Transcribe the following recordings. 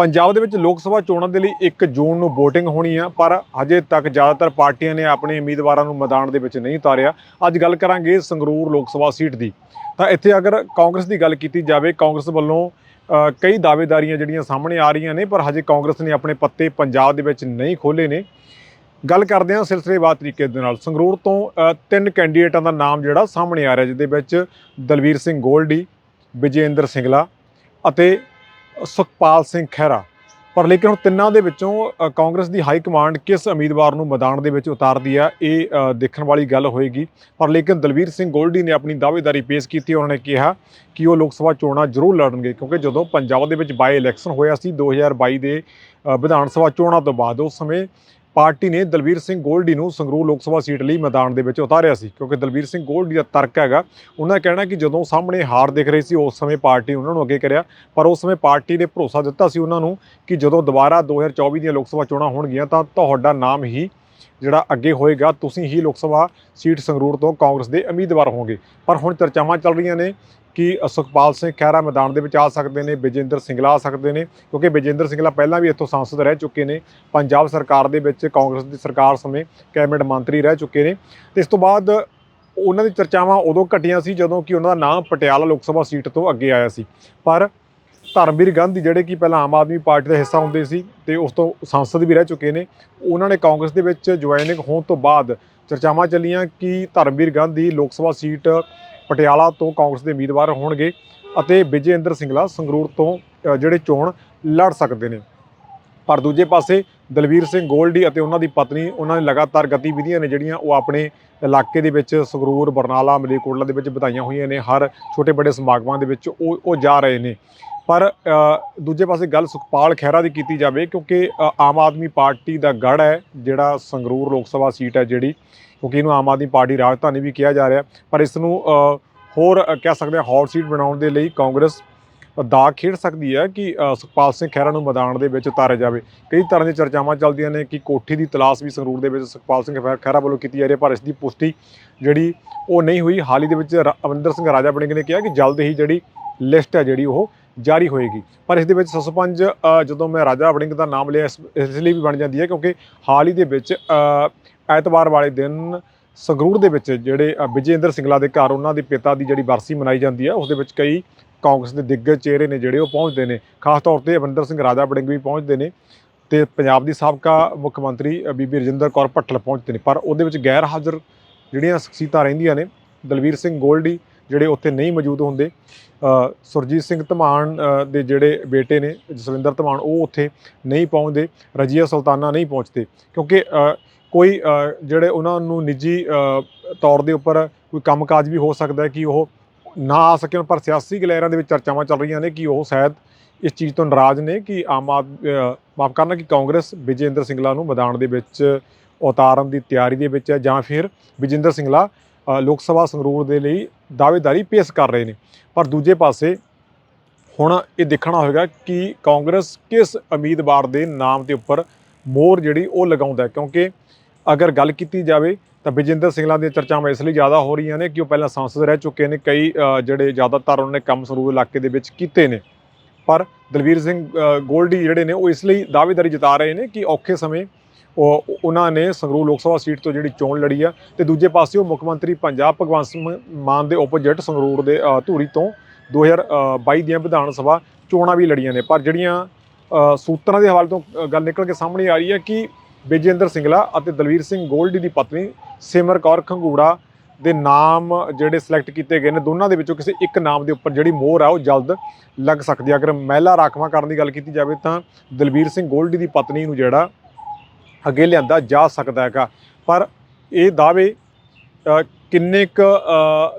ਪੰਜਾਬ ਦੇ ਵਿੱਚ ਲੋਕ ਸਭਾ ਚੋਣਾਂ ਦੇ ਲਈ 1 ਜੂਨ ਨੂੰ VOTING ਹੋਣੀ ਆ, ਪਰ ਹਜੇ ਤੱਕ ਜ਼ਿਆਦਾਤਰ ਪਾਰਟੀਆਂ ਨੇ ਆਪਣੇ ਉਮੀਦਵਾਰਾਂ ਨੂੰ ਮੈਦਾਨ ਦੇ ਵਿੱਚ ਨਹੀਂ ਉਤਾਰਿਆ। ਅੱਜ ਗੱਲ ਕਰਾਂਗੇ ਸੰਗਰੂਰ ਲੋਕ ਸਭਾ ਸੀਟ ਦੀ। ਤਾਂ ਇੱਥੇ ਅਗਰ ਕਾਂਗਰਸ ਦੀ ਗੱਲ ਕੀਤੀ ਜਾਵੇ, ਕਾਂਗਰਸ ਵੱਲੋਂ ਕਈ ਦਾਅਵੇਦਾਰੀਆਂ ਜਿਹੜੀਆਂ ਸਾਹਮਣੇ ਆ ਰਹੀਆਂ ਨੇ, ਪਰ ਹਜੇ ਕਾਂਗਰਸ ਨੇ ਆਪਣੇ ਪੱਤੇ ਪੰਜਾਬ ਦੇ ਵਿੱਚ ਨਹੀਂ ਖੋਲੇ ਨੇ। ਗੱਲ ਕਰਦੇ ਹਾਂ ਸਿਲਸਿਲੇਵਾਰ ਤਰੀਕੇ ਦੇ ਨਾਲ। ਸੰਗਰੂਰ ਤੋਂ ਤਿੰਨ ਕੈਂਡੀਡੇਟਾਂ ਦਾ ਨਾਮ ਜਿਹੜਾ ਸਾਹਮਣੇ ਆ ਰਿਹਾ, ਜਿਹਦੇ ਵਿੱਚ ਦਲਵੀਰ ਸਿੰਘ ਗੋਲਡੀ ਵਿਜੇਂਦਰ ਸਿੰਗਲਾ ਅਤੇ ਸੁਖਪਾਲ ਸਿੰਘ ਖਹਿਰਾ। ਪਰ ਲੇਕਿਨ ਹੁਣ ਤਿੰਨਾਂ ਦੇ ਵਿੱਚੋਂ ਕਾਂਗਰਸ ਦੀ ਹਾਈ ਕਮਾਂਡ ਕਿਸ ਉਮੀਦਵਾਰ ਨੂੰ ਮੈਦਾਨ ਦੇ ਵਿੱਚ ਉਤਾਰਦੀ ਆ ਇਹ ਦੇਖਣ ਵਾਲੀ ਗੱਲ ਹੋਏਗੀ। ਪਰ ਲੇਕਿਨ ਦਲਵੀਰ ਸਿੰਘ ਗੋਲਡੀ ਨੇ ਆਪਣੀ ਦਾਅਵੇਦਾਰੀ ਪੇਸ਼ ਕੀਤੀ, ਉਹਨਾਂ ਨੇ ਕਿਹਾ ਕਿ ਉਹ ਲੋਕ ਸਭਾ ਚੋਣਾਂ ਜ਼ਰੂਰ ਲੜਨਗੇ, ਕਿਉਂਕਿ ਜਦੋਂ ਪੰਜਾਬ ਦੇ ਵਿੱਚ ਬਾਈ ਇਲੈਕਸ਼ਨ ਹੋਇਆ ਸੀ 2022 ਦੇ ਵਿਧਾਨ ਸਭਾ ਚੋਣਾਂ ਤੋਂ ਬਾਅਦ, ਉਸ ਸਮੇਂ ਪਾਰਟੀ ਨੇ ਦਲਵੀਰ ਸਿੰਘ ਗੋਲਡੀ ਨੂੰ ਸੰਗਰੂਰ ਲੋਕ ਸਭਾ ਸੀਟ ਲਈ ਮੈਦਾਨ ਦੇ ਵਿੱਚ ਉਤਾਰਿਆ ਸੀ, ਕਿਉਂਕਿ ਦਲਵੀਰ ਸਿੰਘ ਗੋਲਡੀ ਦਾ ਤਰਕ ਹੈਗਾ। ਉਹਨਾਂ ਦਾ ਕਹਿਣਾ ਕਿ ਜਦੋਂ ਸਾਹਮਣੇ ਹਾਰ ਦਿਖ ਰਹੀ ਸੀ, ਉਸ ਸਮੇਂ ਪਾਰਟੀ ਉਹਨਾਂ ਨੂੰ ਅੱਗੇ ਕਰਿਆ। ਪਰ ਉਸ ਸਮੇਂ ਪਾਰਟੀ ਨੇ ਭਰੋਸਾ ਦਿੱਤਾ ਸੀ ਉਹਨਾਂ ਨੂੰ ਕਿ ਜਦੋਂ ਦੁਬਾਰਾ 2024 ਦੀਆਂ ਲੋਕ ਸਭਾ ਚੋਣਾਂ ਹੋਣਗੀਆਂ, ਤਾਂ ਤੁਹਾਡਾ ਨਾਮ ਹੀ ਜਿਹੜਾ ਅੱਗੇ ਹੋਏਗਾ, ਤੁਸੀਂ ਹੀ ਲੋਕ ਸਭਾ ਸੀਟ ਸੰਗਰੂਰ ਤੋਂ ਕਾਂਗਰਸ ਦੇ ਉਮੀਦਵਾਰ ਹੋਵੋਗੇ। ਪਰ ਹੁਣ ਚਰਚਾਵਾਂ ਚੱਲ ਰਹੀਆਂ ਨੇ ਕਿ ਸੁਖਪਾਲ ਸਿੰਘ ਖਹਿਰਾ ਮੈਦਾਨ ਦੇ ਵਿੱਚ ਆ ਸਕਦੇ ਨੇ ਵਿਜੇਂਦਰ ਸਿੰਗਲਾ ਆ ਸਕਦੇ ਨੇ, ਕਿਉਂਕਿ ਵਿਜੇਂਦਰ ਸਿੰਗਲਾ ਪਹਿਲਾਂ ਵੀ ਇੱਥੋਂ ਸੰਸਦ ਰਹਿ ਚੁੱਕੇ ਨੇ, ਪੰਜਾਬ ਸਰਕਾਰ ਦੇ ਵਿੱਚ ਕਾਂਗਰਸ ਦੀ ਸਰਕਾਰ ਸਮੇਂ ਕੈਬਨਿਟ ਮੰਤਰੀ ਰਹਿ ਚੁੱਕੇ ਨੇ। ਤੇ ਇਸ ਤੋਂ ਬਾਅਦ ਉਹਨਾਂ ਦੀ ਚਰਚਾਵਾਂ ਉਦੋਂ ਘਟੀਆਂ ਸੀ ਜਦੋਂ ਕਿ ਉਹਨਾਂ ਦਾ ਨਾਮ ਪਟਿਆਲਾ ਲੋਕ ਸਭਾ ਸੀਟ ਤੋਂ ਅੱਗੇ ਆਇਆ ਸੀ। ਪਰ ਧਰਮਵੀਰ ਗਾਂਧੀ, ਜਿਹੜੇ ਕਿ ਪਹਿਲਾਂ ਆਮ ਆਦਮੀ ਪਾਰਟੀ ਦਾ ਹਿੱਸਾ ਹੁੰਦੇ ਸੀ ਤੇ ਉਸ ਤੋਂ ਸੰਸਦ ਵੀ ਰਹਿ ਚੁੱਕੇ ਨੇ, ਉਹਨਾਂ ਨੇ ਕਾਂਗਰਸ ਦੇ ਵਿੱਚ ਜੁਆਇਨਿੰਗ ਹੋਣ ਤੋਂ ਬਾਅਦ ਚਰਚਾਵਾਂ ਚੱਲੀਆਂ ਕਿ ਧਰਮਵੀਰ ਗਾਂਧੀ ਲੋਕ ਸਭਾ ਸੀਟ ਪਟਿਆਲਾ ਤੋਂ ਕਾਂਗਰਸ ਦੇ ਉਮੀਦਵਾਰ ਹੋਣਗੇ ਅਤੇ ਵਿਜੇਂਦਰ ਸਿੰਗਲਾ ਸੰਗਰੂਰ ਤੋਂ ਜਿਹੜੇ ਚੋਣ ਲੜ ਸਕਦੇ ਨੇ। ਪਰ ਦੂਜੇ ਪਾਸੇ ਦਲਵੀਰ ਸਿੰਘ ਗੋਲਡੀ ਅਤੇ ਉਹਨਾਂ ਦੀ ਪਤਨੀ, ਉਹਨਾਂ ਨੇ ਲਗਾਤਾਰ ਗਤੀਵਿਧੀਆਂ ਨੇ ਜਿਹੜੀਆਂ ਉਹ ਆਪਣੇ ਇਲਾਕੇ ਦੇ ਵਿੱਚ ਸੰਗਰੂਰ, ਬਰਨਾਲਾ ਮਲੇਕੋਟਲਾ ਦੇ ਵਿੱਚ ਵਧਾਈਆਂ ਹੋਈਆਂ ਨੇ। ਹਰ ਛੋਟੇ ਵੱਡੇ ਸਮਾਗਮਾਂ ਦੇ ਵਿੱਚ ਉਹ ਉਹ ਜਾ ਰਹੇ ਨੇ। ਪਰ ਦੂਜੇ ਪਾਸੇ ਗੱਲ ਸੁਖਪਾਲ ਖਹਿਰਾ ਦੀ ਕੀਤੀ ਜਾਵੇ ਕਿਉਂਕਿ ਆਮ ਆਦਮੀ ਪਾਰਟੀ ਦਾ ਗੜ ਹੈ, ਜਿਹੜਾ ਸੰਗਰੂਰ ਲੋਕ ਸਭਾ ਸੀਟ ਹੈ ਜਿਹੜੀ, ਕਿਉਂਕਿ ਇਹਨੂੰ ਆਮ ਆਦਮੀ ਪਾਰਟੀ ਰਾਜਧਾਨੀ ਵੀ ਕਿਹਾ ਜਾ ਰਿਹਾ। ਪਰ ਇਸ ਨੂੰ ਹੋਰ ਕਹਿ ਸਕਦੇ ਹਾਂ ਹੌਟ ਸੀਟ ਬਣਾਉਣ ਦੇ ਲਈ ਕਾਂਗਰਸ ਦਾ ਖੇਡ ਸਕਦੀ ਹੈ ਕਿ ਸੁਖਪਾਲ ਸਿੰਘ ਖਹਿਰਾ ਨੂੰ ਮੈਦਾਨ ਦੇ ਵਿੱਚ ਉਤਾਰਿਆ ਜਾਵੇ। ਕਈ ਤਰ੍ਹਾਂ ਦੀਆਂ ਚਰਚਾਵਾਂ ਚੱਲਦੀਆਂ ਨੇ ਕਿ ਕੋਠੀ ਦੀ ਤਲਾਸ਼ ਵੀ ਸੰਗਰੂਰ ਦੇ ਵਿੱਚ ਸੁਖਪਾਲ ਸਿੰਘ ਖਹਿ- ਖਹਿਰਾ ਵੱਲੋਂ ਕੀਤੀ ਜਾ ਰਹੀ ਹੈ ਪਰ ਇਸ ਦੀ ਪੁਸ਼ਟੀ ਜਿਹੜੀ ਉਹ ਨਹੀਂ ਹੋਈ। ਹਾਲ ਹੀ ਦੇ ਵਿੱਚ ਰਾ- ਅਮਰਿੰਦਰ ਸਿੰਘ ਰਾਜਾ ਵੜਿੰਗ ਨੇ ਕਿਹਾ ਕਿ ਜਲਦ ਹੀ ਜਿਹੜੀ ਲਿਸਟ ਹੈ ਜਿਹੜੀ ਉਹ ਜਾਰੀ ਹੋਏਗੀ। ਪਰ ਇਸ ਦੇ ਵਿੱਚ ਸਸਪੰਜ ਅ, ਜਦੋਂ ਮੈਂ ਰਾਜਾ ਵੜਿੰਗ ਦਾ ਨਾਮ ਲਿਆ ਇਸ ਲਈ ਵੀ ਬਣ ਜਾਂਦੀ ਹੈ ਕਿਉਂਕਿ ਹਾਲ ਹੀ ਦੇ ਵਿੱਚ ਐਤਵਾਰ ਵਾਲੇ ਦਿਨ ਸੰਗਰੂਰ ਦੇ ਵਿੱਚ ਜਿਹੜੇ ਅ, ਵਿਜੇਂਦਰ ਸਿੰਗਲਾ ਦੇ ਘਰ ਉਹਨਾਂ ਦੇ ਪਿਤਾ ਦੀ ਜਿਹੜੀ ਵਰਸੀ ਮਨਾਈ ਜਾਂਦੀ ਹੈ ਉਸ ਦੇ ਵਿੱਚ ਕਈ ਕਾਂਗਰਸ ਦੇ ਦਿੱਗਜ ਚਿਹਰੇ ਨੇ ਜਿਹੜੇ ਉਹ ਪਹੁੰਚਦੇ ਨੇ। ਖਾਸ ਤੌਰ ਤੇ ਅਮਰਿੰਦਰ ਸਿੰਘ ਰਾਜਾ ਬੜਿੰਗ ਵੀ ਪਹੁੰਚਦੇ ਨੇ ਤੇ ਪੰਜਾਬ ਦੀ ਸਾਬਕਾ ਮੁੱਖ ਮੰਤਰੀ ਬੀਬੀ ਰਜਿੰਦਰ ਕੌਰ ਭੱਟਲ ਪਹੁੰਚਦੇ ਨੇ। ਪਰ ਉਹਦੇ ਵਿੱਚ ਗੈਰ ਹਾਜ਼ਰ ਜਿਹੜੀਆਂ ਸ਼ਖਸੀਅਤਾਂ ਰਹਿੰਦੀਆਂ ਨੇ ਦਲਵੀਰ ਸਿੰਘ ਗੋਲਡੀ ਜਿਹੜੇ ਉੱਥੇ ਨਹੀਂ ਮੌਜੂਦ ਹੁੰਦੇ ਸੁਰਜੀਤ ਸਿੰਘ ਧਮਾਨ ਦੇ ਜਿਹੜੇ ਬੇਟੇ ਨੇ, ਜਸਵਿੰਦਰ ਧਮਾਨ, ਉਹ ਉੱਥੇ ਨਹੀਂ ਪਹੁੰਚਦੇ, ਰਜੀਆ ਸੁਲਤਾਨਾ ਨਹੀਂ ਪਹੁੰਚਦੇ, ਕਿਉਂਕਿ ਕੋਈ ਜਿਹੜੇ ਉਹਨਾਂ ਨੂੰ ਨਿੱਜੀ ਤੌਰ ਦੇ ਉੱਪਰ ਕੋਈ ਕੰਮਕਾਜ ਵੀ ਹੋ ਸਕਦਾ ਹੈ ਕਿ ਉਹ ਨਾ ਆ ਸਕਣ, ਪਰ ਸਿਆਸੀ ਗਲੈਰਾਂ ਦੇ ਵਿੱਚ ਚਰਚਾਵਾਂ ਚੱਲ ਰਹੀਆਂ ਨੇ ਕਿ ਉਹ ਸ਼ਾਇਦ ਇਸ ਚੀਜ਼ ਤੋਂ ਨਾਰਾਜ਼ ਨੇ ਕਿ ਆਮ ਆਦ ਮਾਫ ਕਰਨਾ ਕਿ ਕਾਂਗਰਸ ਵਿਜੇਂਦਰ ਸਿੰਗਲਾ ਨੂੰ ਮੈਦਾਨ ਦੇ ਵਿੱਚ ਉਤਾਰਨ ਦੀ ਤਿਆਰੀ ਦੇ ਵਿੱਚ ਹੈ ਜਾਂ ਫਿਰ ਵਿਜੇਂਦਰ ਸਿੰਗਲਾ ਲੋਕ ਸਭਾ ਸੰਗਰੂਰ ਦੇ ਲਈ ਦਾਅਵੇਦਾਰੀ ਪੇਸ਼ ਕਰ ਰਹੇ ਨੇ। ਪਰ ਦੂਜੇ ਪਾਸੇ ਹੁਣ ਇਹ ਦੇਖਣਾ ਹੋਵੇਗਾ ਕਿ ਕਾਂਗਰਸ ਕਿਸ ਉਮੀਦਵਾਰ ਦੇ ਨਾਮ ਦੇ ਉੱਪਰ ਮੋਰ ਜਿਹੜੀ ਉਹ ਲਗਾਉਂਦਾ ਕਿਉਂਕਿ ਅਗਰ ਗੱਲ ਕੀਤੀ ਜਾਵੇ ਤਾਂ ਵਿਜੇਂਦਰ ਸਿੰਗਲਾ ਦੀਆਂ ਚਰਚਾਵਾਂ ਇਸ ਲਈ ਜ਼ਿਆਦਾ ਹੋ ਰਹੀਆਂ ਨੇ ਕਿ ਉਹ ਪਹਿਲਾਂ ਸੰਸਦ ਰਹਿ ਚੁੱਕੇ ਨੇ। ਕਈ ਜਿਹੜੇ ਜ਼ਿਆਦਾਤਰ ਉਹਨਾਂ ਨੇ ਕੰਮ ਸੰਗਰੂਰ ਇਲਾਕੇ ਦੇ ਵਿੱਚ ਕੀਤੇ ਨੇ। ਪਰ ਦਲਵੀਰ ਸਿੰਘ ਗੋਲਡੀ ਜਿਹੜੇ ਨੇ ਉਹ ਇਸ ਲਈ ਦਾਅਵੇਦਾਰੀ ਜਤਾ ਰਹੇ ਨੇ ਕਿ ਔਖੇ ਸਮੇਂ ਉਹ ਉਹਨਾਂ ਨੇ ਸੰਗਰੂਰ ਲੋਕ ਸਭਾ ਸੀਟ ਤੋਂ ਜਿਹੜੀ ਚੋਣ ਲੜੀ ਆ ਤੇ ਦੂਜੇ ਪਾਸੇ ਉਹ ਮੁੱਖ ਮੰਤਰੀ ਪੰਜਾਬ ਭਗਵੰਤ ਸਿੰਘ ਮਾਨ ਦੇ ਓਪੋਜਿਟ ਸੰਗਰੂਰ ਦੇ ਧੂਰੀ ਤੋਂ 2022 ਦੀਆਂ ਵਿਧਾਨ ਸਭਾ ਚੋਣਾਂ ਵੀ ਲੜੀਆਂ ਨੇ। ਪਰ ਜਿਹੜੀਆਂ ਸੂਤਰਾਂ ਦੇ ਹਵਾਲੇ ਤੋਂ ਗੱਲ ਨਿਕਲ ਕੇ ਸਾਹਮਣੇ ਆ ਰਹੀ ਹੈ ਕਿ ਵਿਜੇਂਦਰ ਸਿੰਗਲਾ ਅਤੇ ਦਲਵੀਰ ਸਿੰਘ ਗੋਲਡੀ ਦੀ ਪਤਨੀ ਸਿਮਰ ਕੌਰ ਖੰਗੂੜਾ ਦੇ ਨਾਮ ਜਿਹੜੇ ਸਿਲੈਕਟ ਕੀਤੇ ਗਏ ਨੇ, ਦੋਨਾਂ ਦੇ ਵਿੱਚੋਂ ਕਿਸੇ ਇੱਕ ਨਾਮ ਦੇ ਉੱਪਰ ਜਿਹੜੀ ਮੋਹਰ ਆ, ਉਹ ਜਲਦ ਲੱਗ ਸਕਦੀ ਹੈ। ਅਗਰ ਮਹਿਲਾ ਰਾਖਵਾਂ ਕਰਨ ਦੀ ਗੱਲ ਕੀਤੀ ਜਾਵੇ ਤਾਂ ਦਲਵੀਰ ਸਿੰਘ ਗੋਲਡੀ ਦੀ ਪਤਨੀ ਨੂੰ ਜਿਹੜਾ ਅੱਗੇ ਲਿਆਂਦਾ ਜਾ ਸਕਦਾ ਹੈਗਾ। ਪਰ ਇਹ ਦਾਅਵੇ ਕਿੰਨੇ ਕ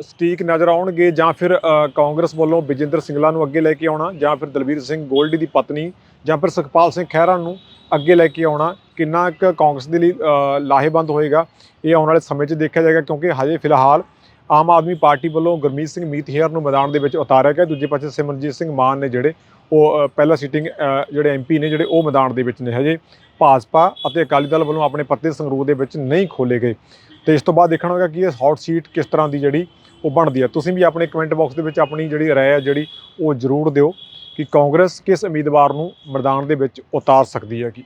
ਸਟੀਕ ਨਜ਼ਰ ਆਉਣਗੇ ਜਾਂ ਫਿਰ ਕਾਂਗਰਸ ਵੱਲੋਂ ਵਿਜੇਂਦਰ ਸਿੰਗਲਾ ਨੂੰ ਅੱਗੇ ਲੈ ਕੇ ਆਉਣਾ ਜਾਂ ਫਿਰ ਦਲਵੀਰ ਸਿੰਘ ਗੋਲਡੀ ਦੀ ਪਤਨੀ ਜਾਂ ਫਿਰ ਸੁਖਪਾਲ ਸਿੰਘ ਖਹਿਰਾ ਨੂੰ ਅੱਗੇ ਲੈ ਕੇ ਆਉਣਾ, ਕਿੰਨਾ ਕੁ ਕਾਂਗਰਸ ਦੇ ਲਈ ਲਾਹੇਵੰਦ ਹੋਏਗਾ, ਇਹ ਆਉਣ ਵਾਲੇ ਸਮੇਂ 'ਚ ਦੇਖਿਆ ਜਾਏਗਾ ਕਿਉਂਕਿ ਹਜੇ ਫਿਲਹਾਲ ਆਮ ਆਦਮੀ ਪਾਰਟੀ ਵੱਲੋਂ ਗੁਰਮੀਤ ਸਿੰਘ ਮੀਤਹਿਰ ਨੂੰ ਮੈਦਾਨ ਦੇ ਵਿੱਚ ਉਤਾਰਿਆ ਗਿਆ। ਦੂਜੇ ਪਾਸੇ ਸਿਮਰਜੀਤ ਸਿੰਘ ਮਾਨ ਨੇ ਜਿਹੜੇ ਉਹ ਅ, ਪਹਿਲਾ ਸੀਟਿੰਗ ਜਿਹੜੇ ਐਮਪੀ ਨੇ ਜਿਹੜੇ ਉਹ ਮੈਦਾਨ ਦੇ ਵਿੱਚ ਨੇ ਹਜੇ। ਭਾਜਪਾ ਅਤੇ ਅਕਾਲੀ ਦਲ ਵੱਲੋਂ ਆਪਣੇ ਪੱਤੇ ਸੰਗਰੂਰ ਦੇ ਵਿੱਚ ਨਹੀਂ ਖੋਲੇ ਗਏ। ਤੇ ਇਸ ਤੋਂ ਬਾਅਦ ਦੇਖਣਾ ਹੋਗਾ ਕਿ ਇਹ ਹੌਟ ਸੀਟ ਕਿਸ ਤਰ੍ਹਾਂ ਦੀ ਜਿਹੜੀ ਉਹ ਬਣਦੀ ਹੈ। ਤੁਸੀਂ ਵੀ ਆਪਣੇ ਕਮੈਂਟ ਬਾਕਸ ਦੇ ਵਿੱਚ ਆਪਣੀ ਜਿਹੜੀ ਰਾਏ ਹੈ ਜਿਹੜੀ ਉਹ ਜ਼ਰੂਰ ਦਿਓ ਕਿ ਕਾਂਗਰਸ ਕਿਸ ਉਮੀਦਵਾਰ ਨੂੰ ਮੈਦਾਨ ਦੇ ਵਿੱਚ ਉਤਾਰ ਸਕਦੀ ਹੈ ਕਿ